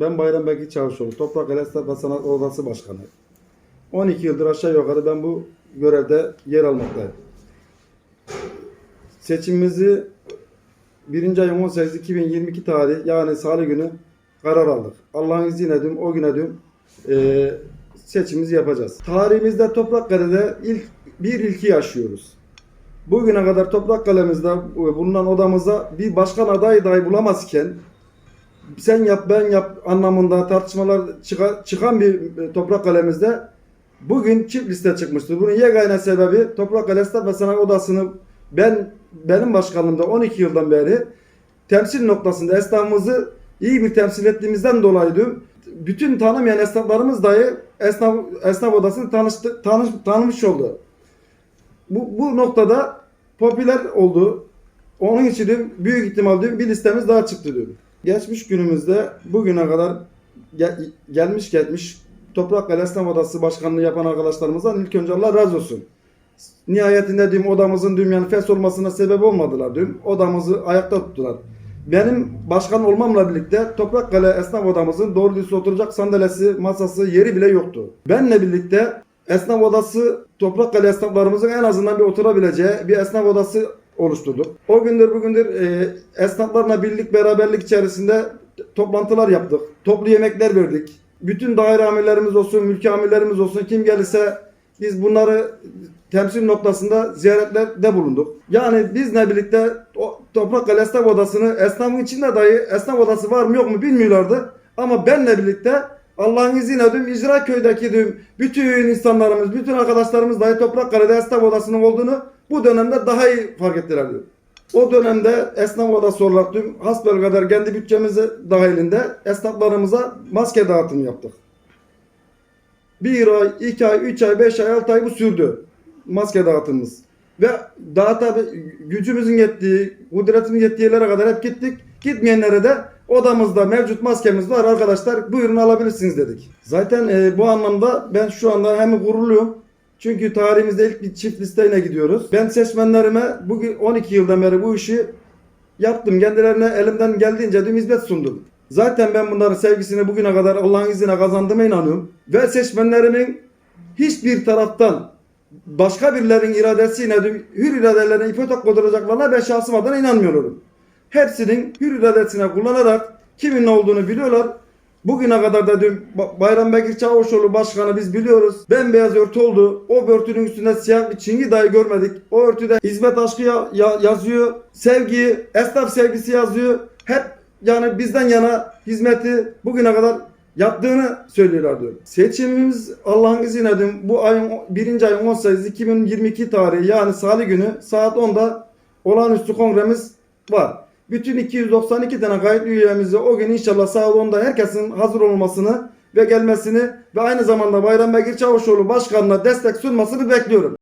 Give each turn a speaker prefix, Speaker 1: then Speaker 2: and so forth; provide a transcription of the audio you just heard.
Speaker 1: Ben Bayram Bekir Çavuşoğlu, Toprak El Esnaf ve Sanat Odası Başkanı. 12 yıldır aşağı yukarı ben bu görevde yer almaktayım. Seçimimizi 1. ayın 18 2022 tarih yani salı günü karar aldık. Allah'ın izniyle dün o güne dün e, seçimimizi yapacağız. Tarihimizde Toprakkale'de ilk bir ilki yaşıyoruz. Bugüne kadar Toprakkale'mizde bulunan odamıza bir başkan adayı dahi bulamazken sen yap ben yap anlamında tartışmalar çıka- çıkan bir e, toprak kalemizde bugün çift liste çıkmıştır. Bunun yegane sebebi Toprak Kale ve Sanayi Odası'nı ben benim başkanlığımda 12 yıldan beri temsil noktasında esnafımızı iyi bir temsil ettiğimizden dolayıydı. Bütün tanımayan esnaflarımız dahi esnaf, esnaf odasını tanıştı, tanış, tanımış oldu. Bu, bu noktada popüler oldu. Onun için büyük ihtimal diyorum bir listemiz daha çıktı diyorum. Geçmiş günümüzde bugüne kadar gel- gelmiş gelmiş Toprakkale Esnaf Odası Başkanlığı yapan arkadaşlarımızdan ilk önce Allah razı olsun. Nihayetinde diyorum odamızın diyorum yani fes olmasına sebep olmadılar diyorum. Odamızı ayakta tuttular. Benim başkan olmamla birlikte Toprakkale Esnaf Odamızın doğru düz oturacak sandalyesi, masası, yeri bile yoktu. Benle birlikte Esnaf Odası Toprakkale esnaflarımızın en azından bir oturabileceği bir esnaf odası oluşturduk. O gündür bugündür e, esnaflarla birlik beraberlik içerisinde toplantılar yaptık. Toplu yemekler verdik. Bütün daire amirlerimiz olsun, mülki amirlerimiz olsun kim gelirse biz bunları temsil noktasında ziyaretlerde bulunduk. Yani bizle birlikte o Toprakkale Esnaf Odası'nı esnafın içinde dahi esnaf odası var mı yok mu bilmiyorlardı. Ama benle birlikte Allah'ın izniyle düm İcra köydeki düm bütün insanlarımız, bütün arkadaşlarımız dahi Toprakkale'de esnaf odasının olduğunu bu dönemde daha iyi fark ettiler diyor. O dönemde esnaf odası olarak tüm hasbelkader kendi bütçemizi dahilinde esnaflarımıza maske dağıtımı yaptık. Bir ay, iki ay, üç ay, beş ay, altı ay bu sürdü. Maske dağıtımımız. Ve daha tabi gücümüzün yettiği, kudretimin yettiği yerlere kadar hep gittik. Gitmeyenlere de odamızda mevcut maskemiz var arkadaşlar buyurun alabilirsiniz dedik. Zaten e, bu anlamda ben şu anda hem gururluyum. Çünkü tarihimizde ilk bir çift listeyle gidiyoruz. Ben seçmenlerime bugün 12 yıldan beri bu işi yaptım. Kendilerine elimden geldiğince tüm hizmet sundum. Zaten ben bunların sevgisini bugüne kadar Allah'ın izniyle kazandığıma inanıyorum. Ve seçmenlerimin hiçbir taraftan başka birilerinin iradesiyle hür iradelerine ipotek koyduracaklarına ben şahsım adına inanmıyorum. Hepsinin hür iradesine kullanarak kimin olduğunu biliyorlar. Bugüne kadar da dün Ba- Bayram Bekir Çavuşoğlu başkanı biz biliyoruz. Bembeyaz örtü oldu. O örtünün üstünde siyah bir çingi dahi görmedik. O örtüde hizmet aşkı ya- ya- yazıyor. Sevgi, esnaf sevgisi yazıyor. Hep yani bizden yana hizmeti bugüne kadar yaptığını söylüyorlar diyor. Seçimimiz Allah'ın izniyle dün bu ayın 1. ayın 18 2022 tarihi yani salı günü saat 10'da olağanüstü kongremiz var. Bütün 292 tane kayıtlı üyemizi o gün inşallah saat 10'da herkesin hazır olmasını ve gelmesini ve aynı zamanda Bayram Bekir Çavuşoğlu başkanına destek sunmasını bekliyorum.